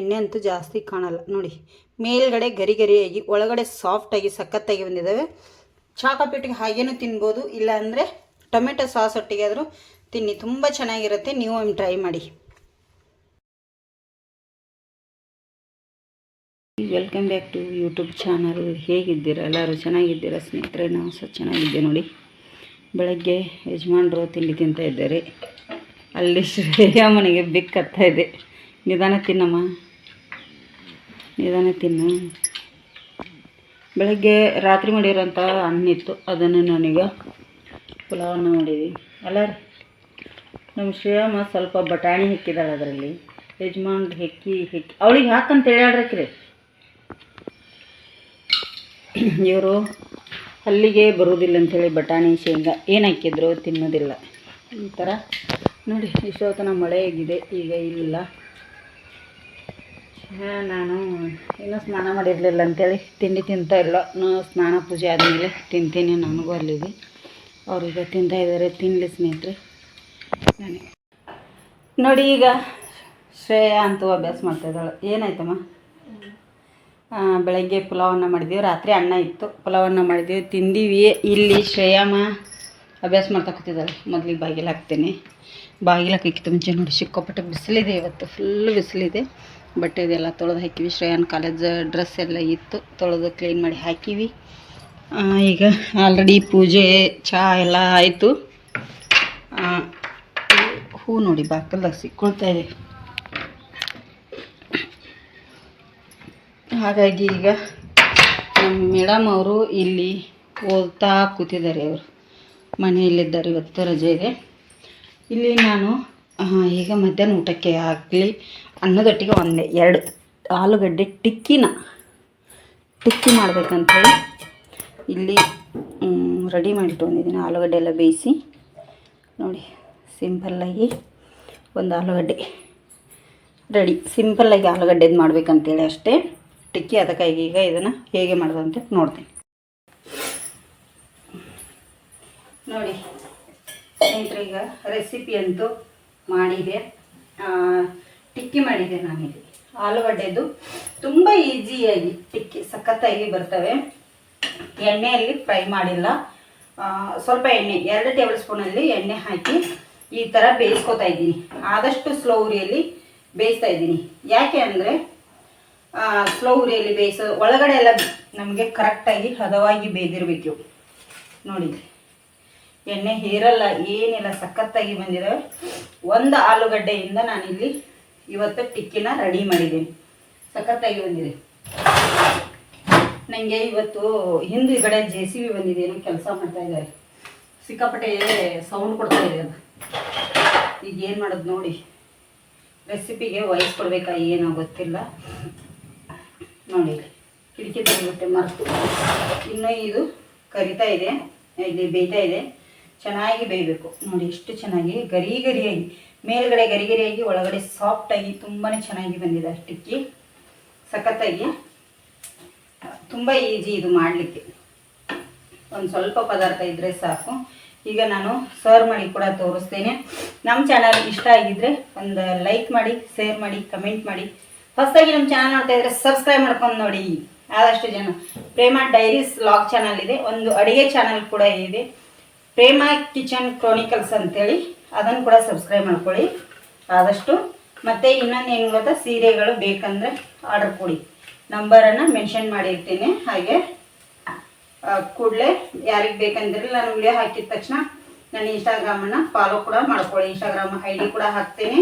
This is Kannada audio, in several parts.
ಎಣ್ಣೆ ಅಂತೂ ಜಾಸ್ತಿ ಕಾಣಲ್ಲ. ನೋಡಿ, ಮೇಲ್ಗಡೆ ಗರಿ ಗರಿಯಾಗಿ, ಒಳಗಡೆ ಸಾಫ್ಟಾಗಿ ಸಖತ್ತಾಗಿ ಬಂದಿದ್ದಾವೆ ಚಾಕಪೇಟಿಗೆ ಹಾಗೇನೂ ತಿನ್ಬೋದು, ಇಲ್ಲ ಅಂದರೆ ಟೊಮೆಟೊ ಸಾಸ್ ಒಟ್ಟಿಗೆ ಆದರೂ ತಿನ್ನಿ. ತುಂಬ ಚೆನ್ನಾಗಿರುತ್ತೆ. ನೀವು ಒಮ್ಮೆ ಟ್ರೈ ಮಾಡಿ. Welcome back to YouTube channel ಹೇಗಿದ್ದೀರಾ? ಎಲ್ಲರೂ ಚೆನ್ನಾಗಿದ್ದೀರಾ? ಸ್ನೇಹಿತರೆ ನಾವು ಸಹ ಚೆನ್ನಾಗಿದ್ದೆ ನೋಡಿ. ಬೆಳಗ್ಗೆ ಯಜಮಾನ್ರು ತಿಂಡಿ ತಿಂತ ಇದ್ದಾರೆ. ಅಲ್ಲಿ ಶ್ರೇಯ ಮನೆಗೆ ಇದೆ. ನಿಧಾನ ತಿನ್ನಮ್ಮ. ನಿಧಾನ ತಿನ್ನು. ಬೆಳಗ್ಗೆ ರಾತ್ರಿ ಮಾಡಿರೋಂಥ ಹಣ್ಣಿತ್ತು. ಅದನ್ನು ನಾನೀಗ ಪುಲಾವನ್ನ ಮಾಡಿದ್ವಿ. ಅಲ್ಲ ರೀ, ನಮ್ಮ ಶ್ರೇಯಮ್ಮ ಸ್ವಲ್ಪ ಬಟಾಣಿ ಹೆಕ್ಕಿದಾಳೆ ಅದರಲ್ಲಿ. ಯಜಮಾನ್ ಹೆಕ್ಕಿ ಹೆಕ್ಕಿ, ಅವಳಿಗೆ ಹಾಕಂತ ಹೇಳ್ಯಾಡ್ರಕ್ರಿ ಇವರು ಅಲ್ಲಿಗೆ ಬರುವುದಿಲ್ಲ ಅಂಥೇಳಿ ಬಟಾಣಿ ಶೇಂಗಾ ಏನು ಹಾಕಿದ್ರು ತಿನ್ನೋದಿಲ್ಲ. ಈ ಥರ ನೋಡಿ ಇಷ್ಟೋತನ ಮಳೆ ಆಗಿದೆ. ಈಗ ಇಲ್ಲ. ನಾನು ಇನ್ನೂ ಸ್ನಾನ ಮಾಡಿರಲಿಲ್ಲ ಅಂತೇಳಿ. ತಿಂಡಿ ತಿಂತಾ ಇಲ್ಲ ನಾನು ಸ್ನಾನ ಪೂಜೆ ಆದಮೇಲೆ ತಿಂತೀನಿ ನನಗೂ ಅಲ್ಲಿಗೆ. ಅವ್ರೀಗ ತಿಂತಾ ಇದ್ದಾರೆ. ತಿನ್ನಲಿ ಸ್ನೇಹಿತರೆ. ನಾನು ನೋಡಿ ಈಗ ಶ್ರೇಯಾ ಅಂತೂ ಅಭ್ಯಾಸ ಮಾಡ್ತಾ ಇದ್ದಾಳೆ. ಏನಾಯ್ತಮ್ಮ? ಬೆಳಗ್ಗೆ ಪುಲಾವನ್ನು ಮಾಡಿದ್ದೀವಿ ರಾತ್ರಿ ಅನ್ನ ಇತ್ತು. ಪುಲಾವನ್ನು ಮಾಡಿದ್ದೀವಿ ತಿಂದೀವಿ. ಇಲ್ಲಿ ಶ್ರೇಯಮ್ಮ ಅಭ್ಯಾಸ ಮಾಡ್ತಾ ಕೂತಿದ್ದಾಳೆ. ಮೊದಲಿಗೆ ಬಾಗಿಲು ಹಾಕ್ತೀನಿ. ಬಾಗಿಲು ಹಾಕಿತ್ತು ಮುಂಚೆ ನೋಡಿ, ಸಿಕ್ಕಾಪಟ್ಟೆ ಬಿಸಿಲಿದೆ ಇವತ್ತು. ಫುಲ್ ಬಿಸಿಲಿದೆ. ಬಟ್ಟೆ ಇದೆಲ್ಲ ತೊಳೆದು ಹಾಕಿವಿ. ಶ್ರೇಯನ್ ಕಾಲೇಜ್ ಡ್ರೆಸ್ ಎಲ್ಲ ಇತ್ತು. ತೊಳೆದು ಕ್ಲೀನ್ ಮಾಡಿ ಹಾಕಿವಿ. ಈಗ ಆಲ್ರೆಡಿ ಪೂಜೆ ಚಹಾ ಎಲ್ಲ ಆಯಿತು. ಹೂ ನೋಡಿ, ಬಾಕಲ್ದಾಗ ಸಿಕ್ಕೊಳ್ತಾ ಇದೆ. ಹಾಗಾಗಿ ಈಗ ನಮ್ಮ ಮೇಡಮ್ ಅವರು ಇಲ್ಲಿ ಓದ್ತಾ ಕೂತಿದ್ದಾರೆ ಅವರು. ಮನೆಯಲ್ಲಿದ್ದಾರೆ ಇವತ್ತು ರಜೆ ಇದೆ ಇಲ್ಲಿ ನಾನು ಈಗ ಮಧ್ಯಾಹ್ನ ಊಟಕ್ಕೆ ಆಗಲಿ ಅನ್ನದೊಟ್ಟಿಗೆ ಒಂದೇ, ಎರಡು ಆಲೂಗಡ್ಡೆ ಟಿಕ್ಕಿನ, ಟಿಕ್ಕಿ ಮಾಡ್ಬೇಕಂತೇಳಿ ಇಲ್ಲಿ ರೆಡಿ ಮಾಡಿಟ್ಕೊಂಡಿದ್ದೀನಿ. ಆಲೂಗಡ್ಡೆ ಎಲ್ಲ ಬೇಯಿಸಿ, ನೋಡಿ ಸಿಂಪಲ್ಲಾಗಿ ಒಂದು ಆಲೂಗಡ್ಡೆ ರೆಡಿ ಸಿಂಪಲ್ಲಾಗಿ ಆಲೂಗಡ್ಡೆದು ಮಾಡಬೇಕಂತೇಳಿ ಅಷ್ಟೇ. ಟಿಕ್ಕಿ ಅದಕ್ಕಾಗಿ ಈಗ ಇದನ್ನು ಹೇಗೆ ಮಾಡೋದು ಅಂತ ನೋಡ್ತೀನಿ. ನೋಡಿ ಈಗ ರೆಸಿಪಿ ಅಂತೂ ಮಾಡಿದೆ. ಟಿಕ್ಕಿ ಮಾಡಿದೆ ನಾನಿಲ್ಲಿ. ಆಲೂಗಡ್ಡೆದು ತುಂಬ ಈಸಿಯಾಗಿ ಟಿಕ್ಕಿ ಸಖತ್ತಾಗಿ ಬರ್ತವೆ. ಎಣ್ಣೆಯಲ್ಲಿ ಫ್ರೈ ಮಾಡಿಲ್ಲ. ಸ್ವಲ್ಪ ಎಣ್ಣೆ, ಎರಡು ಟೇಬಲ್ ಸ್ಪೂನಲ್ಲಿ ಎಣ್ಣೆ ಹಾಕಿ ಈ ಥರ ಬೇಯಿಸ್ಕೊತಾ ಇದ್ದೀನಿ. ಆದಷ್ಟು ಸ್ಲೋ ಉರಿಯಲ್ಲಿ ಬೇಯಿಸ್ತಾ ಇದ್ದೀನಿ. ಯಾಕೆ ಅಂದರೆ ಸ್ಲೋ ಉರಿಯಲ್ಲಿ ಬೇಯಿಸೋ, ಒಳಗಡೆ ಎಲ್ಲ ನಮಗೆ ಕರೆಕ್ಟಾಗಿ ಹದವಾಗಿ ಬೇಯ್ದಿರ್ಬೇಕು. ನೋಡಿ, ಎಣ್ಣೆ ಹೇರಲ್ಲ, ಏನಿಲ್ಲ, ಸಖತ್ತಾಗಿ ಬಂದಿದ್ದಾವೆ ಒಂದು ಆಲೂಗಡ್ಡೆಯಿಂದ ನಾನಿಲ್ಲಿ ಇವತ್ತು ಟಿಕ್ಕಿನ ರೆಡಿ ಮಾಡಿದ್ದೀನಿ. ಸಖತ್ತಾಗಿ ಬಂದಿದೆ. ನನಗೆ ಇವತ್ತು ಹಿಂದುಗಡೆ ಜೆ ಸಿ ಬಿ ಬಂದಿದೆ, ಏನೋ ಕೆಲಸ ಮಾಡ್ತಾ ಇದ್ದಾರೆ. ಸಿಕ್ಕಾಪಟ್ಟೆ ಸೌಂಡ್ ಕೊಡ್ತಾ ಇದೆ ಅದು. ಈಗ ಏನು ಮಾಡೋದು ನೋಡಿ. ರೆಸಿಪಿಗೆ ವಾಯ್ಸ್ ಕೊಡಬೇಕಾ ಏನೋ ಗೊತ್ತಿಲ್ಲ. ನೋಡಿ, ಕಿಟಕಿ ತೆಗೆದುಬಿಟ್ಟೆ, ಮರೆತು. ಇನ್ನೂ ಇದು ಕರಿತಾ ಇದೆ, ಇಲ್ಲಿ ಬೇಯ್ತಾ ಇದೆ. ಚೆನ್ನಾಗಿ ಬೇಯಬೇಕು. ನೋಡಿ, ಎಷ್ಟು ಚೆನ್ನಾಗಿ ಗರಿ ಗರಿಯಾಗಿ. ಮೇಲ್ಗಡೆ ಗರಿಗರಿಯಾಗಿ, ಒಳಗಡೆ ಸಾಫ್ಟಾಗಿ ತುಂಬಾ ಚೆನ್ನಾಗಿ ಬಂದಿದೆ ಟಿಕ್ಕಿ ಸಖತ್ತಾಗಿ. ತುಂಬ ಈಜಿ ಇದು ಮಾಡಲಿಕ್ಕೆ. ಒಂದು ಸ್ವಲ್ಪ ಪದಾರ್ಥ ಇದ್ದರೆ ಸಾಕು. ಈಗ ನಾನು ಸರ್ವ್ ಮಾಡಿ ಕೂಡ ತೋರಿಸ್ತೇನೆ. ನಮ್ಮ ಚಾನಲ್ ಇಷ್ಟ ಆಗಿದ್ರೆ ಒಂದು ಲೈಕ್ ಮಾಡಿ ಶೇರ್ ಮಾಡಿ ಕಮೆಂಟ್ ಮಾಡಿ. ಹೊಸದಾಗಿ ನಮ್ಮ ಚಾನಲ್ ನೋಡ್ತಾ ಇದ್ರೆ ಸಬ್ಸ್ಕ್ರೈಬ್ ಮಾಡ್ಕೊಂಡು ನೋಡಿ. ಆದಷ್ಟು ಜನ. ಪ್ರೇಮ ಡೈರೀಸ್ ಲಾಗ್ ಚಾನಲ್ ಇದೆ. ಒಂದು ಅಡುಗೆ ಚಾನಲ್ ಕೂಡ ಇದೆ. ಪ್ರೇಮ ಕಿಚನ್ ಕ್ರಾನಿಕಲ್ಸ್ ಅಂತೇಳಿ. ಅದನ್ನು ಕೂಡ ಸಬ್ಸ್ಕ್ರೈಬ್ ಮಾಡ್ಕೊಳ್ಳಿ. ಆದಷ್ಟು ಮತ್ತು ಇನ್ನೊಂದು ಏನು ಗೊತ್ತಾ, ಸೀರೆಗಳು ಬೇಕಂದರೆ ಆರ್ಡರ್ ಕೊಡಿ. ನಂಬರನ್ನು ಮೆನ್ಷನ್ ಮಾಡಿರ್ತೀನಿ. ಹಾಗೆ ಕೂಡಲೇ ಯಾರಿಗೆ ಬೇಕಂದಿರಲಿ ನಾನು ವಿಡಿಯೋ ಹಾಕಿದ ತಕ್ಷಣ ನನ್ನ ಇನ್ಸ್ಟಾಗ್ರಾಮನ್ನು ಫಾಲೋ ಕೂಡ ಮಾಡ್ಕೊಳ್ಳಿ. ಇನ್ಸ್ಟಾಗ್ರಾಮ್ ಐ ಡಿ ಕೂಡ ಹಾಕ್ತೀನಿ.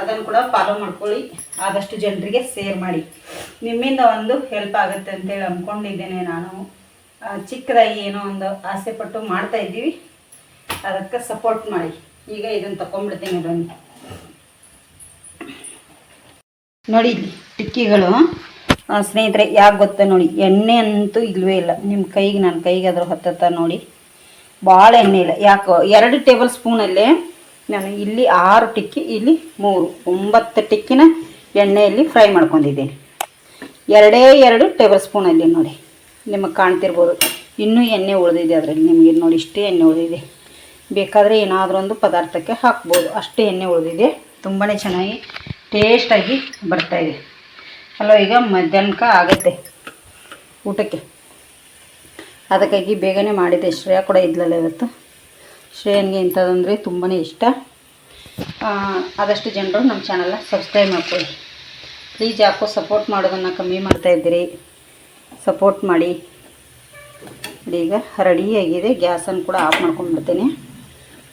ಅದನ್ನು ಕೂಡ ಫಾಲೋ ಮಾಡ್ಕೊಳ್ಳಿ. ಆದಷ್ಟು ಜನರಿಗೆ ಸೇರ್ ಮಾಡಿ. ನಿಮ್ಮಿಂದ ಒಂದು ಹೆಲ್ಪ್ ಆಗುತ್ತೆ ಅಂತೇಳಿ ಅಂದ್ಕೊಂಡಿದ್ದೇನೆ ನಾನು. ಚಿಕ್ಕದಾಗಿ ಏನೋ ಒಂದು ಆಸೆ ಪಟ್ಟು ಮಾಡ್ತಾ ಇದ್ದೀವಿ. ಅದಕ್ಕೆ ಸಪೋರ್ಟ್ ಮಾಡಿ. ಈಗ ಇದನ್ನು ತಗೊಂಡ್ಬಿಡ್ತೀನಿ ಇದನ್ನು ನೋಡಿ ಟಿಕ್ಕಿಗಳು. ಸ್ನೇಹಿತರೆ, ಯಾಕೆ ಗೊತ್ತಾ ನೋಡಿ, ಎಣ್ಣೆ ಅಂತೂ ಇಲ್ವೇ ಇಲ್ಲ. ನಿಮ್ಮ ಕೈಗೆ ನನ್ನ ಕೈಗೆ ಅದ್ರ ಹತ್ತತ್ತ ನೋಡಿ. ಭಾಳ ಎಣ್ಣೆ ಇಲ್ಲ. ಯಾಕೋ, ಎರಡು ಟೇಬಲ್ ಸ್ಪೂನಲ್ಲೇ ನಾನು ಇಲ್ಲಿ ಆರು ಟಿಕ್ಕಿ, ಇಲ್ಲಿ ಮೂರು, ಒಂಬತ್ತು ಟಿಕ್ಕಿನ ಎಣ್ಣೆಯಲ್ಲಿ ಫ್ರೈ ಮಾಡ್ಕೊಂಡಿದ್ದೀನಿ. ಎರಡೇ ಎರಡು ಟೇಬಲ್ ಸ್ಪೂನಲ್ಲಿ ನೋಡಿ. ನಿಮಗೆ ಕಾಣ್ತಿರ್ಬೋದು. ಇನ್ನೂ ಎಣ್ಣೆ ಉಳಿದಿದೆ ಅದರಲ್ಲಿ. ನಿಮಗೆ ನೋಡಿ, ಇಷ್ಟೇ ಎಣ್ಣೆ ಉಳಿದಿದೆ. ಬೇಕಾದರೆ ಏನಾದರೂ ಒಂದು ಪದಾರ್ಥಕ್ಕೆ ಹಾಕ್ಬೋದು. ಅಷ್ಟೇ ಎಣ್ಣೆ ಉಳಿದಿದೆ. ತುಂಬಾ ಚೆನ್ನಾಗಿ ಟೇಸ್ಟಾಗಿ ಬರ್ತಾಯಿದೆ ಅಲ್ವ ಈಗ ಮಧ್ಯಾಹ್ನಕ್ಕೆ ಆಗುತ್ತೆ ಊಟಕ್ಕೆ. ಅದಕ್ಕಾಗಿ ಬೇಗನೆ ಮಾಡಿದೆ ಶ್ರೇಯ ಕೂಡ ಇದ್ಲಲ್ಲ ಇವತ್ತು. ಶ್ರೇಯನ್ಗೆ ಇಂಥದ್ದಂದರೆ ತುಂಬಾ ಇಷ್ಟ. ಆದಷ್ಟು ಜನರು ನಮ್ಮ ಚಾನಲ್ನ ಸಬ್ಸ್ಕ್ರೈಬ್ ಮಾಡ್ಕೊಳ್ಳಿ. ಪ್ಲೀಸ್ ಯಾಕೋ ಸಪೋರ್ಟ್ ಮಾಡೋದನ್ನು ಕಮ್ಮಿ ಮಾಡ್ತಾ ಇದ್ದೀರಿ. ಸಪೋರ್ಟ್ ಮಾಡಿ. ಈಗ ರೆಡಿಯಾಗಿದೆ ಗ್ಯಾಸನ್ನು ಕೂಡ ಆಫ್ ಮಾಡ್ಕೊಂಡ್ಬಿಡ್ತೀನಿ.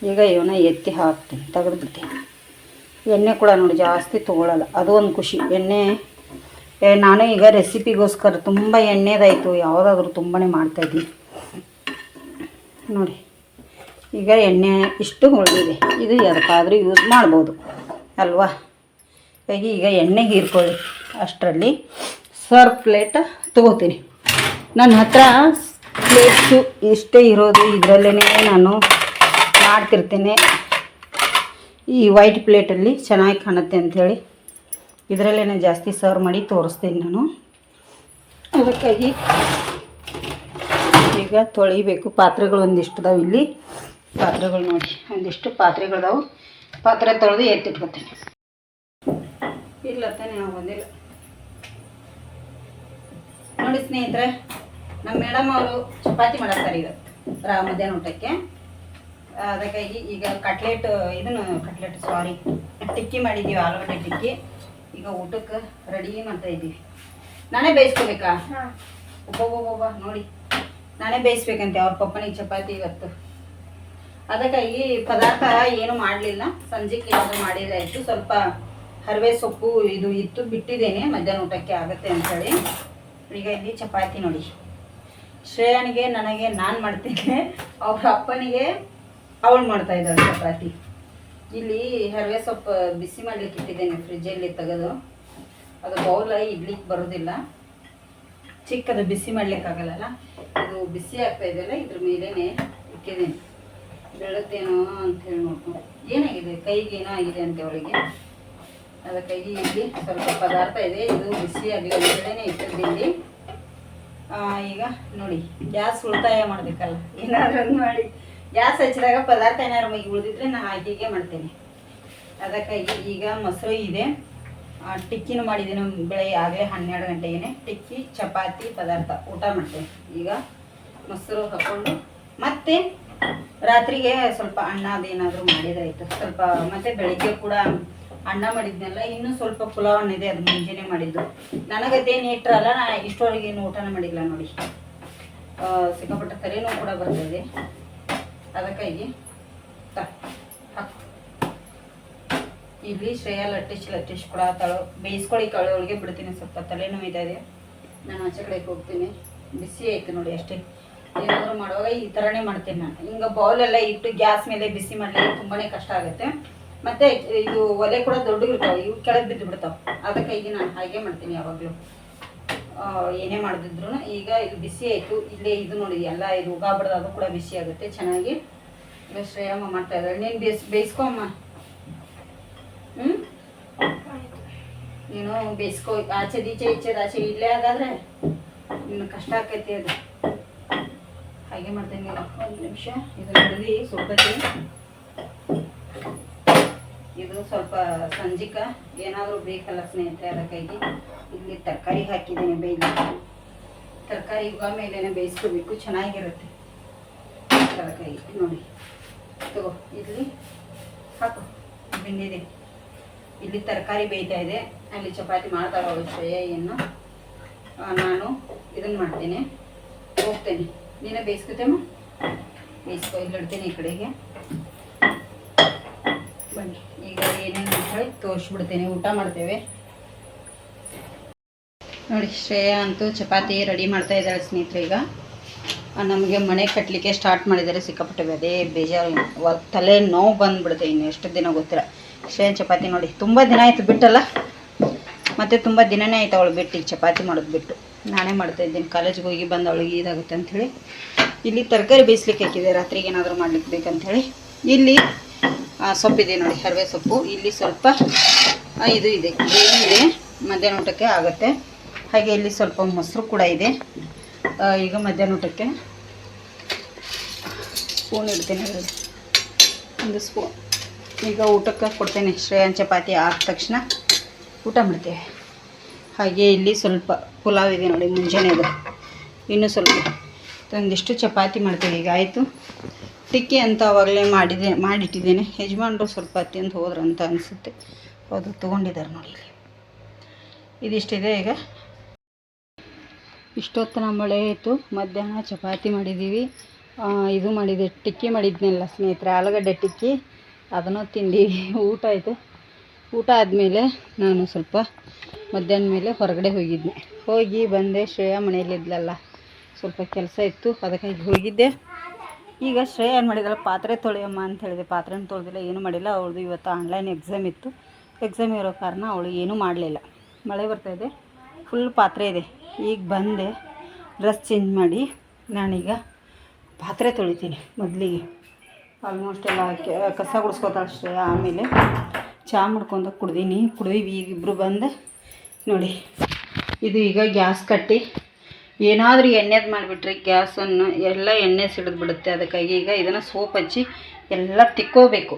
ಈಗ ಇವನ್ನ ಎತ್ತಿ ಹಾಕ್ತೀನಿ ತೆಗೆದುಬಿಡ್ತೀನಿ. ಎಣ್ಣೆ ಕೂಡ ನೋಡಿ ಜಾಸ್ತಿ ತೊಗೊಳಲ್ಲ ಅದು ಒಂದು ಖುಷಿ. ಎಣ್ಣೆ ಏ, ನಾನು ಈಗ ರೆಸಿಪಿಗೋಸ್ಕರ ತುಂಬ ಎಣ್ಣೆದಾಯಿತು ಯಾವುದಾದ್ರೂ ತುಂಬನೇ ಮಾಡ್ತಾಯಿದ್ದೀನಿ ನೋಡಿ ಈಗ ಎಣ್ಣೆ ಇಷ್ಟು ಉಳಿದಿದೆ ಇದು ಯಾವುದಕ್ಕಾದರೂ ಯೂಸ್ ಮಾಡ್ಬೋದು ಅಲ್ವಾ? ಈಗ ಎಣ್ಣೆ ಹೀರ್ಕೊಳ್ಳಿ. ಅಷ್ಟರಲ್ಲಿ ಸರ್ ಪ್ಲೇಟ ತೊಗೋತೀನಿ. ನನ್ನ ಹತ್ರ ಪ್ಲೇಟ್ಸು ಇಷ್ಟೇ ಇರೋದು ಇದರಲ್ಲೇ ನಾನು ಮಾಡ್ತಿರ್ತೀನಿ. ಈ ವೈಟ್ ಪ್ಲೇಟಲ್ಲಿ ಚೆನ್ನಾಗಿ ಕಾಣುತ್ತೆ ಅಂಥೇಳಿ. ಇದರಲ್ಲೇ ಜಾಸ್ತಿ ಸರ್ವ್ ಮಾಡಿ ತೋರಿಸ್ತೀನಿ ನಾನು. ಅದಕ್ಕಾಗಿ ಈಗ ತೊಳಿಬೇಕು. ಪಾತ್ರೆಗಳು ಒಂದಿಷ್ಟು ಇದಾವೆ ಇಲ್ಲಿ. ಪಾತ್ರೆಗಳು ನೋಡಿ, ಒಂದಿಷ್ಟು ಪಾತ್ರೆಗಳಿದಾವೆ ಪಾತ್ರೆ ತೊಳೆದು ಎತ್ತಿಟ್ಕೊತೇನೆ. ಇಲ್ಲ ತಾನೇ ಆಗೋದಿಲ್ಲ ನೋಡಿ ಸ್ನೇಹಿತರೆ ನಮ್ಮ ಮೇಡಮ್ ಅವರು ಚಪಾತಿ ಮಾಡತ್ತಾರೆ ಈಗ ರಾ ಮಧ್ಯಾಹ್ನ ಊಟಕ್ಕೆ. ಅದಕ್ಕಾಗಿ ಈಗ ಕಟ್ಲೆಟ್ ಇದನ್ನು ಕಟ್ಲೆಟ್ ಸಾರಿ ಟಿಕ್ಕಿ ಮಾಡಿದ್ದೀವಿ ಆಲೂಗಡ್ಡೆ ಟಿಕ್ಕಿ. ಈಗ ಊಟಕ್ಕೆ ರೆಡಿ ಮಾಡ್ತಾ ಇದ್ದೀವಿ. ನಾನೇ ಬೇಯಿಸ್ಕೋಬೇಕಾ? ಒಬ್ಬೊಬ್ಬೊಬ್ಬ ನೋಡಿ. ನಾನೇ ಬೇಯಿಸ್ಬೇಕಂತೆ ಅವ್ರ ಪಪ್ಪನಿಗೆ ಚಪಾತಿ ಇವತ್ತು. ಅದಕ್ಕಾಗಿ ಪದಾರ್ಥ ಏನು ಮಾಡಲಿಲ್ಲ. ಸಂಜೆಗೆ ಏನಾದರೂ ಮಾಡಿದ್ರೆ ಆಯಿತು. ಸ್ವಲ್ಪ ಹರವೆ ಸೊಪ್ಪು ಇದು ಇತ್ತು ಬಿಟ್ಟಿದ್ದೇನೆ. ಮಧ್ಯಾಹ್ನ ಊಟಕ್ಕೆ ಆಗುತ್ತೆ ಅಂತೇಳಿ. ಈಗ ಇಲ್ಲಿ ಚಪಾತಿ ನೋಡಿ. ಶ್ರೇಯನಿಗೆ ನನಗೆ ನಾನು ಮಾಡ್ತೀನಿ ಅವ್ರ ಅಪ್ಪನಿಗೆ ಅವಳು ಮಾಡ್ತಾ ಇದ್ದಾಳೆ ಚಪಾತಿ. ಇಲ್ಲಿ ಹರವೆ ಸೊಪ್ಪು ಬಿಸಿ ಮಾಡ್ಲಿಕ್ಕೆ ಇಟ್ಟಿದ್ದೇನೆ ಫ್ರಿಜ್ಜಲ್ಲಿ ತೆಗೆದು. ಅದು ಬೌಲ ಇಡ್ಲಿಕ್ಕೆ ಬರೋದಿಲ್ಲ. ಚಿಕ್ಕದು ಬಿಸಿ ಮಾಡ್ಲಿಕ್ಕಾಗಲ್ಲ ಇದು ಬಿಸಿ ಆಗ್ತಾ ಇದೆಯಲ್ಲ, ಇದ್ರ ಮೇಲೇ ಇಟ್ಟಿದ್ದೀನಿ. ಬೆಳತ್ತೇನೋ ಅಂತ ಹೇಳಿ ನೋಡ್ಕೊಂಡು. ಏನಾಗಿದೆ? ಕೈಗೆ ಏನೋ ಆಗಿದೆ ಅಂತ ಅವಳಿಗೆ? ಅದಕ್ಕಾಗಿ ಇಲ್ಲಿ ಸ್ವಲ್ಪ ಪದಾರ್ಥ ಇದೆ. ಇದು ಬಿಸಿ ಆಗಲಿ ಅಂತೇಳಿ ಇಟ್ಟಿದ್ದೀನಿ ಈಗ ನೋಡಿ, ಗ್ಯಾಸ್ ಉಳಿತಾಯ ಮಾಡಬೇಕಲ್ಲ? ಏನಾದ್ರೂ ಮಾಡಿ. ಗ್ಯಾಸ್ ಹಚ್ಚಿದಾಗ ಪದಾರ್ಥ ಏನಾದ್ರು ಮೈಗೆ ಉಳಿದಿದ್ರೆ ನಾನು ಹಾಕಿಗೆ ಮಾಡ್ತೇನೆ. ಅದಕ್ಕಾಗಿ ಈಗ ಮೊಸರು ಇದೆ. ಟಿಕ್ಕಿನ ಮಾಡಿದ್ದೀನಿ ಬೆಳಗ್ಗೆ ಆಗಲೇ ಹನ್ನೆರಡು ಗಂಟೆಗೆ ಟಿಕ್ಕಿ, ಚಪಾತಿ, ಪದಾರ್ಥ ಊಟ ಮಾಡ್ತೇನೆ. ಈಗ ಮೊಸರು ಹಾಕ್ಕೊಂಡು ಮತ್ತೆ ರಾತ್ರಿಗೆ ಸ್ವಲ್ಪ ಅನ್ನ ಅದೇನಾದರೂ ಮಾಡಿದ್ರಾಯ್ತು ಸ್ವಲ್ಪ ಮತ್ತೆ ಬೆಳಿಗ್ಗೆ ಕೂಡ ಅನ್ನ ಮಾಡಿದ್ನಲ್ಲ, ಇನ್ನೂ ಸ್ವಲ್ಪ ಪುಲಾವ್ ಇದೆ, ಅದು ಮುಂಜಾನೆ ಮಾಡಿದ್ದು. ನನಗದೇನು ಇಟ್ಟರಲ್ಲ ನಾ ಇಷ್ಟವರೆಗೆ ಏನು ಊಟನ ಮಾಡಿಲ್ಲ ನೋಡಿ. ಸಿಕ್ಕಾಪಟ್ಟ ತಲೆನೂ ಕೂಡ ಬರ್ತಾ ಇದೆ. ಅದಕ್ಕಾಗಿ ಹಾಕು. ಇಲ್ಲಿ ಶ್ರೇಯಾ ಲಟ್ಟಿಸ್ ಲಟ್ಟಿಸ್ ಕೂಡ ತಳು ಬೇಯಿಸ್ಕೊಳ್ಳಿ ಕಳೆ ಒಳಗೆ ಬಿಡ್ತೀನಿ ಸ್ವಲ್ಪ. ತಲೆನೋವು ಇದೆ ನಾನು ಆಚೆ ಕಡೆಗೆ ಹೋಗ್ತೀನಿ. ಬಿಸಿ ಆಯ್ತು ನೋಡಿ ಅಷ್ಟೇ. ಏನಾದರೂ ಮಾಡುವಾಗ ಈ ಥರನೇ ಮಾಡ್ತೀನಿ ನಾನು. ಹಿಂಗೆ ಬೌಲೆಲ್ಲ ಇಟ್ಟು ಗ್ಯಾಸ್ ಮೇಲೆ ಬಿಸಿ ಮಾಡಲಿಕ್ಕೆ ತುಂಬಾ ಕಷ್ಟ ಆಗುತ್ತೆ. ಮತ್ತೆ ಇದು ಒಲೆ ಕೂಡ ದೊಡ್ಡ ಇರ್ತಾವೆ ಇವು ಕೆಳಗೆ ಬಿದ್ದು ಬಿಡ್ತಾವೆ ಅದಕ್ಕಾಗಿ ನಾನು ಹಾಗೆ ಮಾಡ್ತೀನಿ ಯಾವಾಗಲೂ. ಏನೇ ಮಾಡಿದ್ರು ಈಗ ಇದು ಬಿಸಿ ಆಯಿತು. ಇಲ್ಲೇ ಇದು ನೋಡಿ, ಎಲ್ಲ ಇದು ಅದು ಕೂಡ ಬಿಸಿ ಆಗುತ್ತೆ. ಚೆನ್ನಾಗಿ ಈಗ ಶ್ರೇಯಮ್ಮ ಮಾಡ್ತಾ ಇದ್ದಾಳೆ ನೀನು ಬೇಯಿಸ್ ಬೇಯಿಸ್ಕೊಮ್ಮ ಹ್ಞೂ ನೀನು ಬೇಯಿಸ್ಕೊ. ಆಚೆ ದೀಚೆ ಈಚೆ, ಆಚೆ ಇಲ್ಲೇ ಹಾಗಾದ್ರೆ ನಿನ್ನ ಕಷ್ಟ ಆಕೈತಿ ಅದು. ಹಾಗೆ ಮಾಡ್ತೇನೆ ಒಂದು ನಿಮಿಷ. ಇದು ಸ್ವಲ್ಪ ಇದು ಸ್ವಲ್ಪ ಸಂಜಿಕ, ಏನಾದರೂ ಬೇಕಲ್ಲ ಸ್ನೇಹಿತರೆ ಅದಕ್ಕಾಗಿ ಇಲ್ಲಿ ತರಕಾರಿ ಹಾಕಿದ್ದೇನೆ ಬೇಯಿಸಿ ತರಕಾರಿ ಯುಗ ಮೇಲೇನೆ ಬೇಯಿಸ್ಕೋಬೇಕು, ಚೆನ್ನಾಗಿರುತ್ತೆ. ಅದಕ್ಕಾಗಿ ನೋಡಿ. ತಗೋ, ಇಲ್ಲಿ ಹಾಕು, ಬೆಂದಿದೆ. ಇಲ್ಲಿ ತರಕಾರಿ ಬೇಯ್ತಾ ಇದೆ. ಅಲ್ಲಿ ಚಪಾತಿ ಮಾಡ್ತಾರೋ ಏನು ನಾನು ಇದನ್ನು ಮಾಡ್ತೇನೆ. ಹೋಗ್ತೇನೆ. ನೀನೇ ಬೇಯಿಸ್ಕೊತೇಮ್ಮ? ಬೇಯಿಸ್ಕೊ ಇಲ್ಲಿ ಇಡ್ತೇನೆ ಈ ಕಡೆಗೆ. ಬನ್ನಿ. ಈಗ ಏನೇನು ಅಂತ ಹೇಳಿ ತೋರಿಸ್ಬಿಡ್ತೇನೆ. ಊಟ ಮಾಡ್ತೇವೆ. ನೋಡಿ, ಶ್ರೇಯಾ ಅಂತೂ ಚಪಾತಿ ರೆಡಿ ಮಾಡ್ತಾ ಇದ್ದಾಳೆ ಸ್ನೇಹಿತರೆ ಈಗ. ನಮಗೆ ಮನೆ ಕಟ್ಟಲಿಕ್ಕೆ ಸ್ಟಾರ್ಟ್ ಮಾಡಿದ್ದಾರೆ. ಸಿಕ್ಕಾಪಟ್ಟೆ ಅದೇ ಬೇಜಾರು ತಲೆ ನೋವು ಬಂದ್ಬಿಡುತ್ತೆ ಇನ್ನು. ಎಷ್ಟು ದಿನ ಗೊತ್ತಿಲ್ಲ. ಶ್ರೇಯಾ ಚಪಾತಿ ನೋಡಿ. ತುಂಬ ದಿನ ಆಯಿತು ಬಿಟ್ಟಲ್ಲ. ಮತ್ತು ತುಂಬ ದಿನನೇ ಆಯ್ತು ಅವಳು ಬಿಟ್ಟು ಚಪಾತಿ ಮಾಡೋದು ಬಿಟ್ಟು. ನಾನೇ ಮಾಡ್ತಾ ಇದ್ದೀನಿ. ಕಾಲೇಜ್ಗೆ ಹೋಗಿ ಬಂದು ಅವಳಿಗೆ ಇದಾಗುತ್ತೆ ಅಂಥೇಳಿ ಇಲ್ಲಿ ತರಕಾರಿ ಬೇಯಿಸ್ಲಿಕ್ಕೆ ಹಾಕಿದೆ ರಾತ್ರಿಗೆ ಏನಾದರೂ ಮಾಡ್ಲಿಕ್ಕೆ ಬೇಕಂಥೇಳಿ ಇಲ್ಲಿ ಸೊಪ್ಪಿದೆ ನೋಡಿ, ಹರವೆ ಸೊಪ್ಪು. ಇಲ್ಲಿ ಸ್ವಲ್ಪ ಇದು ಇದೆ, ಗ್ರೇವಿ ಇದೆ. ಮಧ್ಯಾಹ್ನ ಊಟಕ್ಕೆ ಆಗುತ್ತೆ. ಹಾಗೆ ಇಲ್ಲಿ ಸ್ವಲ್ಪ ಮೊಸರು ಕೂಡ ಇದೆ. ಈಗ ಮಧ್ಯಾಹ್ನ ಊಟಕ್ಕೆ ಸ್ಪೂನ್ ಇಡ್ತೇನೆ ಒಂದು ಸ್ಪೂನ್ ಈಗ ಊಟಕ್ಕೆ ಕೊಡ್ತೇನೆ ಶ್ರೇಯಾನ್ ಚಪಾತಿ ಆದ ತಕ್ಷಣ ಊಟ ಮಾಡ್ತೇವೆ. ಹಾಗೆ ಇಲ್ಲಿ ಸ್ವಲ್ಪ ಪುಲಾವ್ ಇದೆ ನೋಡಿ, ಮುಂಜಾನೆ ಇದು. ಇನ್ನೂ ಸ್ವಲ್ಪ ಒಂದಿಷ್ಟು ಚಪಾತಿ ಮಾಡ್ತೇವೆ. ಈಗ ಆಯಿತು. ಟಿಕ್ಕಿ ಅಂತ ಅವಾಗಲೇ ಮಾಡಿದೆ, ಮಾಡಿಟ್ಟಿದ್ದೇನೆ. ಯಜಮಾನ್ರು ಸ್ವಲ್ಪ ತಿಂದು ಹೋದ್ರು ಅಂತ ಅನಿಸುತ್ತೆ. ಅದು ತೊಗೊಂಡಿದ್ದಾರೆ ನೋಡಿ ಇದಿಷ್ಟಿದೆ ಈಗ. ಇಷ್ಟೊತ್ತಿನ ಮಳೆ ಆಯಿತು. ಮಧ್ಯಾಹ್ನ ಚಪಾತಿ ಮಾಡಿದ್ದೀವಿ. ಇದು ಮಾಡಿದೆ, ಟಿಕ್ಕಿ ಮಾಡಿದ್ನಲ್ಲ ಸ್ನೇಹಿತರೆ, ಆಲೂಗಡ್ಡೆ ಟಿಕ್ಕಿ. ಅದನ್ನು ತಿಂದೀವಿ ಊಟ ಆಯಿತು. ಊಟ ಆದಮೇಲೆ ನಾನು ಸ್ವಲ್ಪ ಮಧ್ಯಾಹ್ನ ಮೇಲೆ ಹೊರಗಡೆ ಹೋಗಿದ್ದೆ. ಹೋಗಿ ಬಂದೆ ಶ್ರೇಯಾ ಮನೆಯಲ್ಲಿದ್ಲಲ್ಲ. ಸ್ವಲ್ಪ ಕೆಲಸ ಇತ್ತು, ಅದಕ್ಕಾಗಿ ಹೋಗಿದ್ದೆ. ಈಗ ಶ್ರೇಯ ಏನು ಮಾಡಿದಾಳೆ? ಪಾತ್ರೆ ತೊಳೆಯಮ್ಮ ಅಂತ ಹೇಳಿದೆ. ಪಾತ್ರೆನ ತೊಳೆದಿಲ್ಲ, ಏನೂ ಮಾಡಿಲ್ಲ. ಅವಳದು ಇವತ್ತು ಆನ್ಲೈನ್ ಎಕ್ಸಾಮ್ ಇತ್ತು. ಎಕ್ಸಾಮ್ ಇರೋ ಕಾರಣ ಅವಳು ಏನೂ ಮಾಡಲಿಲ್ಲ. ಮಳೆ ಬರ್ತಾಯಿದೆ ಫುಲ್ ಪಾತ್ರೆ ಇದೆ. ಈಗ ಬಂದೆ. ಡ್ರೆಸ್ ಚೇಂಜ್ ಮಾಡಿ ನಾನೀಗ ಪಾತ್ರೆ ತೊಳಿತೀನಿ ಮೊದಲಿಗೆ. ಆಲ್ಮೋಸ್ಟ್ ಎಲ್ಲ ಕಸ ಗುಡಿಸ್ಕೊತಾಳೆ ಶ್ರೇಯ ಆಮೇಲೆ ಚಹಾ ಮಾಡ್ಕೊಂಡು ಕುಡ್ದೀನಿ. ಕುಡ್ದೀವಿ. ಈಗ ಇಬ್ಬರು ಬಂದು ನೋಡಿ. ಇದು ಈಗ ಗ್ಯಾಸ್ ಕಟ್ಟಿ ಏನಾದರೂ ಎಣ್ಣೆದು ಮಾಡಿಬಿಟ್ರೆ ಗ್ಯಾಸನ್ನು ಎಲ್ಲ ಎಣ್ಣೆ ಸಿಡಿದು ಬಿಡುತ್ತೆ ಅದಕ್ಕಾಗಿ ಈಗ ಇದನ್ನು ಸೋಪ್ ಹಚ್ಚಿ ಎಲ್ಲ ತಿಕ್ಕೋಬೇಕು.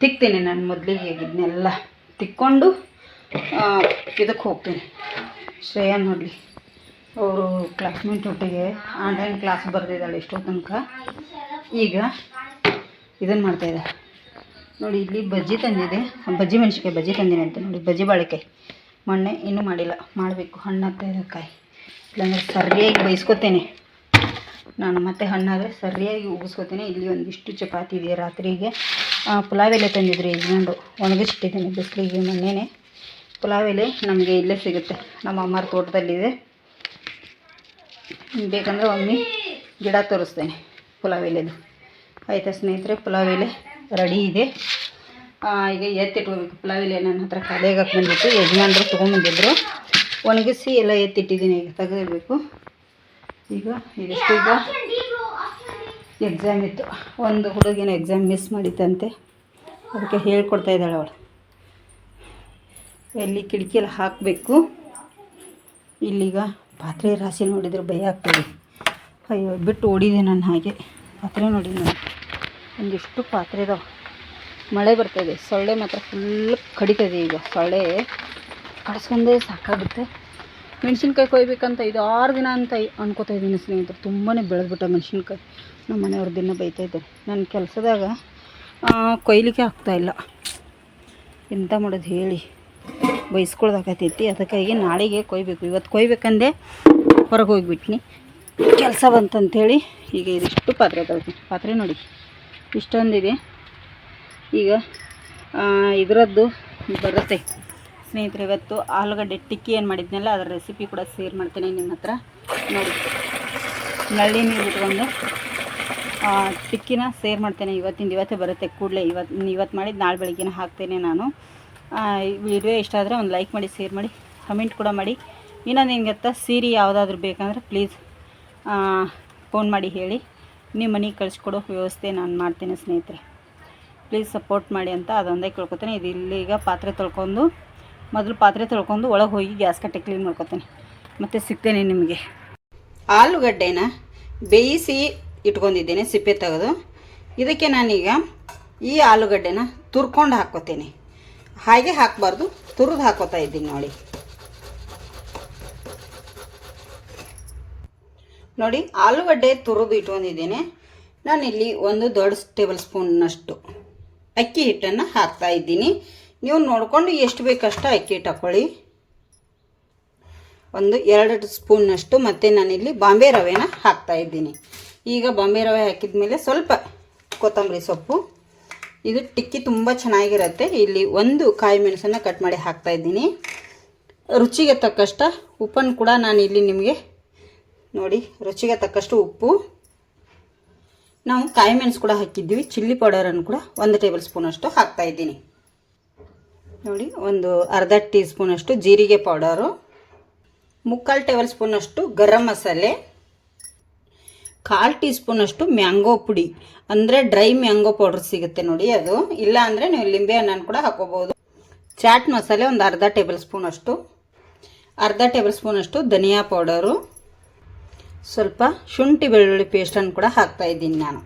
ತಿಕ್ತೀನಿ ನಾನು ಮೊದಲಿಗೆ ಇದನ್ನೆಲ್ಲ ತಿಕ್ಕೊಂಡು ಇದಕ್ಕೆ ಹೋಗ್ತೀನಿ. ಶ್ರೇಯಾ ನೋಡಲಿ. ಅವರು ಕ್ಲಾಸ್ಮೇಟ್ ಒಟ್ಟಿಗೆ ಆನ್ಲೈನ್ ಕ್ಲಾಸ್ ಬರೆದಿದ್ದಾಳೆ ಎಷ್ಟೋ ತನಕ. ಈಗ ಇದನ್ನು ಮಾಡ್ತಾಯಿದ್ದಾರೆ ನೋಡಿ, ಇಲ್ಲಿ ಬಜ್ಜಿ ತಂದಿದೆ. ಬಜ್ಜಿ ಮೆಣಸಿಕಾಯಿ ಬಜ್ಜಿ ತಂದಿನಿ ಅಂತ ನೋಡಿ, ಬಜ್ಜಿ ಬಾಳೆಕಾಯಿ. ಮೊನ್ನೆ ಇನ್ನೂ ಮಾಡಿಲ್ಲ. ಮಾಡಬೇಕು. ಹಣ್ಣು ಇದೆ ಕಾಯಿ. ಇಲ್ಲಾಂದ್ರೆ ಸರಿಯಾಗಿ ಬೈಸ್ಕೊತೇನೆ ನಾನು ಮತ್ತೆ ಹಣ್ಣಾದರೆ ಸರಿಯಾಗಿ ಉಗಿಸ್ಕೋತೇನೆ. ಇಲ್ಲಿ ಒಂದಿಷ್ಟು ಚಪಾತಿ ಇದೆ ರಾತ್ರಿಗೆ. ಪುಲಾವ್ ಎಲೆ ತಂದಿದ್ರು ಯಜಮಾನ್ರು. ಒಣಗಿಸಿಟ್ಟಿದ್ದೀನಿ ಬಿಸಿಲಿಗೆ ಮೊನ್ನೆನೇ. ಪುಲಾವ್ ಎಲೆ ನಮಗೆ ಇಲ್ಲೇ ಸಿಗುತ್ತೆ. ನಮ್ಮ ಅಮ್ಮರ ತೋಟದಲ್ಲಿದೆ. ಬೇಕಂದರೆ ಒಮ್ಮೆ ಗಿಡ ತೋರಿಸ್ತೇನೆ ಪುಲಾವ್ ಎಲೆದು ಆಯಿತಾ ಸ್ನೇಹಿತರೆ ಪುಲಾವ್ ಎಲೆ ರೆಡಿ ಇದೆ. ಈಗ ಎತ್ತಿಟ್ಕೋಬೇಕು. ಪುಲಾವ್ ಎಲೆ ನನ್ನ ಹತ್ರ ಕಾಲೇಗೆ ಹಾಕಿ ಬಂದಿತ್ತು ಯಜಮಾನ್ರು ತೊಗೊಂಬಂದಿದ್ರು ಒಣಗಿಸಿ ಎಲ್ಲ ಎತ್ತಿಟ್ಟಿದ್ದೀನಿ ಈಗ ತೆಗೆದಿರಬೇಕು ಈಗ ಈಗ ಎಕ್ಸಾಮ್ ಇತ್ತು. ಒಂದು ಹುಡುಗಿನ ಎಕ್ಸಾಮ್ ಮಿಸ್ ಮಾಡಿತ್ತಂತೆ ಅದಕ್ಕೆ ಹೇಳ್ಕೊಡ್ತಾ ಇದ್ದಾಳೆ ಅವಳು. ಎಲ್ಲಿ ಕಿಟಕಿಯಲ್ಲಿ ಹಾಕಬೇಕು. ಇಲ್ಲಿಗ ಪಾತ್ರೆ ರಾಶಿ ನೋಡಿದ್ರೆ ಭಯ ಆಗ್ತದೆ. ಅಯ್ಯೋ, ಬಿಟ್ಟು ಓಡಿದೆ ನಾನು ಹಾಗೆ. ಪಾತ್ರೆ ನೋಡಿ ನಾನು. ಒಂದಿಷ್ಟು ಪಾತ್ರೆ ಇದಾವೆ. ಮಳೆ ಬರ್ತಾಯಿದೆ ಸೊಳ್ಳೆ ಮಾತ್ರ ಫುಲ್ ಕಡಿತದೆ ಈಗ. ಸೊಳ್ಳೆ ಕಡ್ಸ್ಕೊಂಡೇ ಸಾಕಾಗುತ್ತೆ. ಮೆಣಸಿನ್ಕಾಯಿ ಕೊಯ್ಬೇಕಂತ ಇದು ಆರು ದಿನ ಅಂತ ಅನ್ಕೋತಾ ಇದ್ದೀನಿ ಸ್ನೇಹಿತರು. ತುಂಬಾ ಬೆಳೆದ್ಬಿಟ್ಟ ಮೆಣಸಿನ್ಕಾಯಿ. ನಮ್ಮ ಮನೆಯವ್ರ ದಿನ ಬೈತಾಯಿದ್ದಾರೆ ನನ್ನ ಕೆಲಸದಾಗ ಕೊಯ್ಲಿಕ್ಕೆ ಆಗ್ತಾಯಿಲ್ಲ ಎಂತ ಮಾಡೋದು ಹೇಳಿ. ಬೈಸ್ಕೊಳ್ದಾಕತೈತಿ ಅದಕ್ಕಾಗಿ ನಾಳೆಗೆ ಕೊಯ್ಬೇಕು. ಇವತ್ತು ಕೊಯ್ಬೇಕಂದೆ ಹೊರಗೆ ಹೋಗ್ಬಿಟ್ನಿ. ಕೆಲಸ ಬಂತಂಥೇಳಿ ಈಗ ಇದಿಷ್ಟು ಪಾತ್ರೆ ತಗೊಳ್ತೀನಿ ಪಾತ್ರೆ ನೋಡಿ. ಇಷ್ಟೊಂದಿದೆ. ಈಗ ಇದರದ್ದು ಬರುತ್ತೆ. ಸ್ನೇಹಿತರೆ, ಇವತ್ತು ಆಲೂಗಡ್ಡೆ ಟಿಕ್ಕಿ ಏನು ಮಾಡಿದ್ನಲ್ಲ, ಅದರ ರೆಸಿಪಿ ಕೂಡ ಸೇರ್ ಮಾಡ್ತೀನಿ ನಿಮ್ಮ ಹತ್ರ. ನೋಡಿ. ನಳ್ಳಿ ನೀರು ಇಟ್ಕೊಂಡು ಟಿಕ್ಕಿನ ಸೇರ್ ಮಾಡ್ತೇನೆ. ಇವತ್ತಿಂದ ಇವತ್ತೇ ಬರುತ್ತೆ ಕೂಡಲೇ. ಇವತ್ತು ಇವತ್ತು ಮಾಡಿದ್ದು ನಾಳೆ ಬೆಳಗ್ಗೆನ ಹಾಕ್ತೇನೆ ನಾನು. ವಿಡಿಯೋ ಇಷ್ಟ ಆದರೆ ಒಂದು ಲೈಕ್ ಮಾಡಿ ಶೇರ್ ಮಾಡಿ ಕಮೆಂಟ್ ಕೂಡ ಮಾಡಿ. ಇನ್ನೊಂದು ಗೊತ್ತಾ ಸೀರೆ ಯಾವುದಾದ್ರೂ ಬೇಕಂದ್ರೆ ಪ್ಲೀಸ್ ಫೋನ್ ಮಾಡಿ ಹೇಳಿ. ನಿಮ್ಮ ಮನೆಗೆ ಕಳಿಸ್ಕೊಡೋ ವ್ಯವಸ್ಥೆ ನಾನು ಮಾಡ್ತೇನೆ ಸ್ನೇಹಿತರೆ. ಪ್ಲೀಸ್ ಸಪೋರ್ಟ್ ಮಾಡಿ ಅಂತ ಅದೊಂದೇ ಕೇಳ್ಕೊತೇನೆ. ಇದು ಇಲ್ಲೀಗ ಪಾತ್ರೆ ತೊಳ್ಕೊಂಡು ಮೊದಲು ಪಾತ್ರೆ ತೊಳ್ಕೊಂಡು ಒಳಗೆ ಹೋಗಿ ಗ್ಯಾಸ್ ಕಟ್ಟೆ ಕ್ಲೀನ್ ಮಾಡ್ಕೊತೀನಿ. ಮತ್ತು ಸಿಗ್ತೇನೆ ನಿಮಗೆ. ಆಲೂಗಡ್ಡೆನ ಬೇಯಿಸಿ ಇಟ್ಕೊಂಡಿದ್ದೇನೆ, ಸಿಪ್ಪೆ ತೆಗೆದು. ಇದಕ್ಕೆ ನಾನೀಗ ಈ ಆಲೂಗಡ್ಡೆನ ತುರ್ಕೊಂಡು ಹಾಕ್ಕೋತೇನೆ. ಹಾಗೆ ಹಾಕಬಾರ್ದು, ತುರಿದು ಹಾಕೋತಾ ಇದ್ದೀನಿ ನೋಡಿ. ನೋಡಿ, ಆಲೂಗಡ್ಡೆ ತುರಿದು ಇಟ್ಕೊಂಡಿದ್ದೇನೆ. ನಾನಿಲ್ಲಿ ಒಂದು ದೊಡ್ಡ ಟೇಬಲ್ ಸ್ಪೂನ್ನಷ್ಟು ಅಕ್ಕಿ ಹಿಟ್ಟನ್ನು ಹಾಕ್ತಾ ಇದ್ದೀನಿ. ನೀವು ನೋಡಿಕೊಂಡು ಎಷ್ಟು ಬೇಕಷ್ಟು ಅಕ್ಕಿ ಹಿಟ್ಟು ಹಾಕ್ಕೊಳ್ಳಿ ಒಂದು ಎರಡು ಸ್ಪೂನ್ನಷ್ಟು ಮತ್ತು ನಾನಿಲ್ಲಿ ಬಾಂಬೆ ರವೆನ ಹಾಕ್ತಾಯಿದ್ದೀನಿ ಈಗ ಬಾಂಬೆ ರವೆ ಹಾಕಿದ ಮೇಲೆ ಸ್ವಲ್ಪ ಕೊತ್ತಂಬರಿ ಸೊಪ್ಪು. ಇದು ಟಿಕ್ಕಿ ತುಂಬ ಚೆನ್ನಾಗಿರುತ್ತೆ. ಇಲ್ಲಿ ಒಂದು ಕಾಯಿ ಮೆಣಸನ್ನು ಕಟ್ ಮಾಡಿ ಹಾಕ್ತಾಯಿದ್ದೀನಿ ರುಚಿಗೆ ತಕ್ಕಷ್ಟು ಉಪ್ಪನ್ನು ಕೂಡ ನಾನು ಇಲ್ಲಿ ನಿಮಗೆ ನೋಡಿ, ರುಚಿಗೆ ತಕ್ಕಷ್ಟು ಉಪ್ಪು. ನಾವು ಕಾಯಿ ಮೆಣಸು ಕೂಡ ಹಾಕಿದ್ದೀವಿ. ಚಿಲ್ಲಿ ಪೌಡರನ್ನು ಕೂಡ ಒಂದು ಟೇಬಲ್ ಸ್ಪೂನಷ್ಟು ಹಾಕ್ತಾ ಇದ್ದೀನಿ. ನೋಡಿ, ಒಂದು ಅರ್ಧ ಟೀ ಸ್ಪೂನಷ್ಟು ಜೀರಿಗೆ ಪೌಡರು, ಮುಕ್ಕಾಲು ಟೇಬಲ್ ಸ್ಪೂನಷ್ಟು ಗರಂ ಮಸಾಲೆ, ಕಾಲು ಟೀ ಸ್ಪೂನಷ್ಟು ಮ್ಯಾಂಗೋ ಪುಡಿ. ಅಂದರೆ ಡ್ರೈ ಮ್ಯಾಂಗೋ ಪೌಡರ್ ಸಿಗುತ್ತೆ ನೋಡಿ ಅದು. ಇಲ್ಲ ಅಂದರೆ ನೀವು ಲಿಂಬೆ ಹಣ್ಣನ್ನು ಕೂಡ ಹಾಕೋಬೋದು ಚಾಟ್ ಮಸಾಲೆ ಒಂದು ಅರ್ಧ ಟೇಬಲ್ ಸ್ಪೂನಷ್ಟು ಅರ್ಧ ಟೇಬಲ್ ಸ್ಪೂನಷ್ಟು ಧನಿಯಾ ಪೌಡರು. ಸ್ವಲ್ಪ ಶುಂಠಿ ಬೆಳ್ಳುಳ್ಳಿ ಪೇಸ್ಟನ್ನು ಕೂಡ ಹಾಕ್ತಾಯಿದ್ದೀನಿ ನಾನು.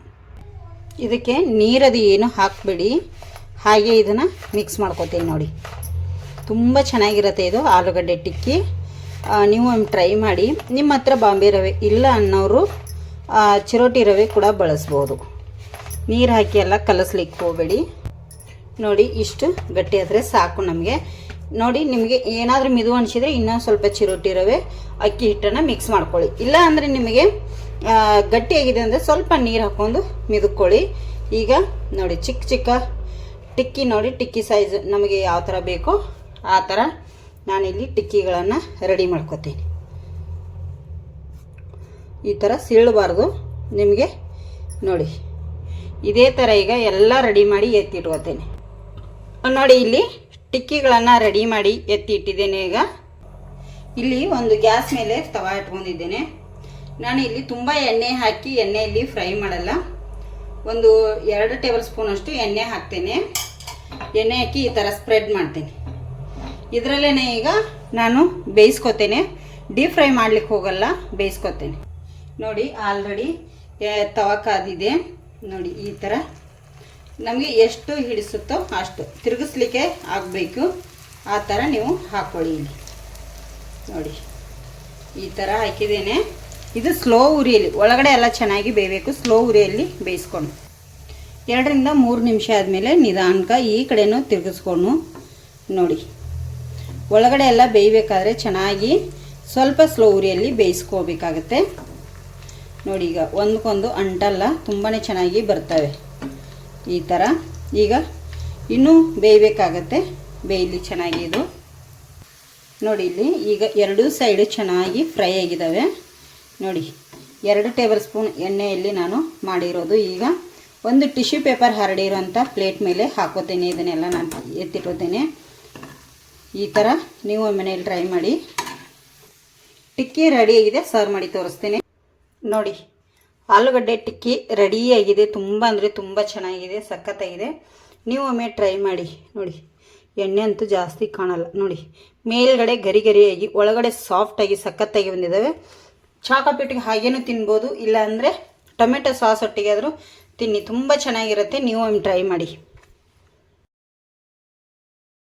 ಇದಕ್ಕೆ ನೀರದು ಏನು ಹಾಕಬೇಡಿ. ಹಾಗೆ ಇದನ್ನು ಮಿಕ್ಸ್ ಮಾಡ್ಕೋತೀನಿ ನೋಡಿ. ತುಂಬ ಚೆನ್ನಾಗಿರುತ್ತೆ ಇದು ಆಲೂಗಡ್ಡೆ ಟಿಕ್ಕಿ. ನೀವು ಟ್ರೈ ಮಾಡಿ. ನಿಮ್ಮ ಹತ್ರ ಬಾಂಬೆ ರವೆ ಇಲ್ಲ ಅನ್ನೋರು ಚಿರೋಟಿ ರವೆ ಕೂಡ ಬಳಸ್ಬೋದು. ನೀರು ಹಾಕಿ ಎಲ್ಲ ಕಲಸ್ಲಿಕ್ಕೆ ಹೋಗಬೇಡಿ. ನೋಡಿ, ಇಷ್ಟು ಗಟ್ಟಿ ಆದರೆ ಸಾಕು ನಮಗೆ. ನೋಡಿ, ನಿಮಗೆ ಏನಾದರೂ ಮಿದು ಅನಿಸಿದರೆ ಇನ್ನೂ ಸ್ವಲ್ಪ ಚಿರೋಟಿ ರವೆ, ಅಕ್ಕಿ ಹಿಟ್ಟನ್ನು ಮಿಕ್ಸ್ ಮಾಡ್ಕೊಳ್ಳಿ. ಇಲ್ಲ ಅಂದರೆ ನಿಮಗೆ ಗಟ್ಟಿಯಾಗಿದೆ ಅಂದರೆ ಸ್ವಲ್ಪ ನೀರು ಹಾಕ್ಕೊಂಡು ಮಿದುಕೊಳ್ಳಿ. ಈಗ ನೋಡಿ, ಚಿಕ್ಕ ಚಿಕ್ಕ ಟಿಕ್ಕಿ ನೋಡಿ, ಟಿಕ್ಕಿ ಸೈಜ್ ನಮಗೆ ಯಾವ ಥರ ಬೇಕೋ ಆ ಥರ ನಾನಿಲ್ಲಿ ಟಿಕ್ಕಿಗಳನ್ನು ರೆಡಿ ಮಾಡ್ಕೋತೀನಿ. ಈ ಥರ ಸೀಳಬಾರ್ದು ನಿಮಗೆ ನೋಡಿ. ಇದೇ ಥರ ಈಗ ಎಲ್ಲ ರೆಡಿ ಮಾಡಿ ಎತ್ತಿಟ್ಕೋತೇನೆ. ನೋಡಿ ಇಲ್ಲಿ ಟಿಕ್ಕಿಗಳನ್ನು ರೆಡಿ ಮಾಡಿ ಎತ್ತಿ ಇಟ್ಟಿದ್ದೇನೆ ಈಗ. ಇಲ್ಲಿ ಒಂದು ಗ್ಯಾಸ್ ಮೇಲೆ ತವಾ ಇಟ್ಕೊಂಡಿದ್ದೇನೆ. ನಾನು ಇಲ್ಲಿ ತುಂಬ ಎಣ್ಣೆ ಹಾಕಿ, ಎಣ್ಣೆಯಲ್ಲಿ ಫ್ರೈ ಮಾಡಲ್ಲ. ಒಂದು ಎರಡು ಟೇಬಲ್ ಸ್ಪೂನಷ್ಟು ಎಣ್ಣೆ ಹಾಕ್ತೇನೆ. ಎಣ್ಣೆ ಹಾಕಿ ಈ ಥರ ಸ್ಪ್ರೆಡ್ ಮಾಡ್ತೀನಿ. ಇದರಲ್ಲೇ ಈಗ ನಾನು ಬೇಯಿಸ್ಕೊತೇನೆ. ಡೀಪ್ ಫ್ರೈ ಮಾಡ್ಲಿಕ್ಕೆ ಹೋಗಲ್ಲ, ಬೇಯಿಸ್ಕೊತೇನೆ. ನೋಡಿ ಆಲ್ರೆಡಿ ತವಕಾದಿದೆ ನೋಡಿ, ಈ ಥರ ನಮಗೆ ಎಷ್ಟು ಹಿಡಿಸುತ್ತೋ ಅಷ್ಟು. ತಿರುಗಿಸ್ಲಿಕ್ಕೆ ಆಗಬೇಕು. ಆ ಥರ ನೀವು ಹಾಕ್ಕೊಳ್ಳಿ ನೋಡಿ, ಈ ಥರ ಹಾಕಿದ್ದೇನೆ. ಇದು ಸ್ಲೋ ಉರಿಯಲ್ಲಿ, ಒಳಗಡೆ ಎಲ್ಲ ಚೆನ್ನಾಗಿ ಬೇಯಬೇಕು ಸ್ಲೋ ಉರಿಯಲ್ಲಿ ಬೇಯಿಸ್ಕೊಂಡು. ಎರಡರಿಂದ ಮೂರು ನಿಮಿಷ ಆದಮೇಲೆ ನಿಧಾನಕ ಈ ಕಡೆನೂ ತಿರುಗಿಸ್ಕೊಂಡು ನೋಡಿ. ಒಳಗಡೆ ಎಲ್ಲ ಬೇಯಬೇಕಾದ್ರೆ ಚೆನ್ನಾಗಿ ಸ್ವಲ್ಪ ಸ್ಲೋ ಉರಿಯಲ್ಲಿ ಬೇಯಿಸ್ಕೋಬೇಕಾಗತ್ತೆ. ನೋಡಿ ಈಗ ಒಂದಕ್ಕೊಂದು ಅಂಟಲ್ಲ ತುಂಬಾ ಚೆನ್ನಾಗಿ ಬರ್ತವೆ ಈ ಥರ ಈಗ ಇನ್ನೂ ಬೇಯಬೇಕಾಗತ್ತೆ, ಬೇಯಲಿ ಚೆನ್ನಾಗಿ ಇದು. ನೋಡಿ ಇಲ್ಲಿ ಈಗ ಎರಡೂ ಸೈಡು ಚೆನ್ನಾಗಿ ಫ್ರೈ ಆಗಿದ್ದಾವೆ ನೋಡಿ, ಎರಡು ಟೇಬಲ್ ಸ್ಪೂನ್ ಎಣ್ಣೆಯಲ್ಲಿ ನಾನು ಮಾಡಿರೋದು ಈಗ. ಒಂದು ಟಿಶ್ಯೂ ಪೇಪರ್ ಹರಡಿರೋಂಥ ಪ್ಲೇಟ್ ಮೇಲೆ ಹಾಕೋತೇನೆ. ಇದನ್ನೆಲ್ಲ ನಾನು ಎತ್ತಿಟ್ಟೋತೇನೆ ಈ ಥರ ನೀವು ಮನೇಲಿ ಟ್ರೈ ಮಾಡಿ. ಟಿಕ್ಕಿ ರೆಡಿಯಾಗಿದೆ ಸರ್ವ್ ಮಾಡಿ ತೋರಿಸ್ತೇನೆ. ನೋಡಿ, ಆಲೂಗಡ್ಡೆ ಟಿಕ್ಕಿ ರೆಡಿಯಾಗಿದೆ ತುಂಬ ಅಂದರೆ ತುಂಬ ಚೆನ್ನಾಗಿದೆ. ಸಖತ್ತಾಗಿದೆ. ನೀವು ಒಮ್ಮೆ ಟ್ರೈ ಮಾಡಿ. ನೋಡಿ, ಎಣ್ಣೆ ಅಂತೂ ಜಾಸ್ತಿ ಕಾಣಲ್ಲ. ನೋಡಿ, ಮೇಲ್ಗಡೆ ಗರಿ ಗರಿಯಾಗಿ, ಒಳಗಡೆ ಸಾಫ್ಟಾಗಿ ಸಖತ್ತಾಗಿ ಬಂದಿದ್ದಾವೆ. ಚಾಕಪೇಟಿಗೆ ಹಾಗೇನೂ ತಿನ್ಬೋದು. ಇಲ್ಲ ಅಂದರೆ ಟೊಮೆಟೊ ಸಾಸ್ ಒಟ್ಟಿಗೆ ಆದರೂ ತಿನ್ನಿ ತುಂಬ ಚೆನ್ನಾಗಿರುತ್ತೆ ನೀವು ಒಮ್ಮೆ ಟ್ರೈ ಮಾಡಿ.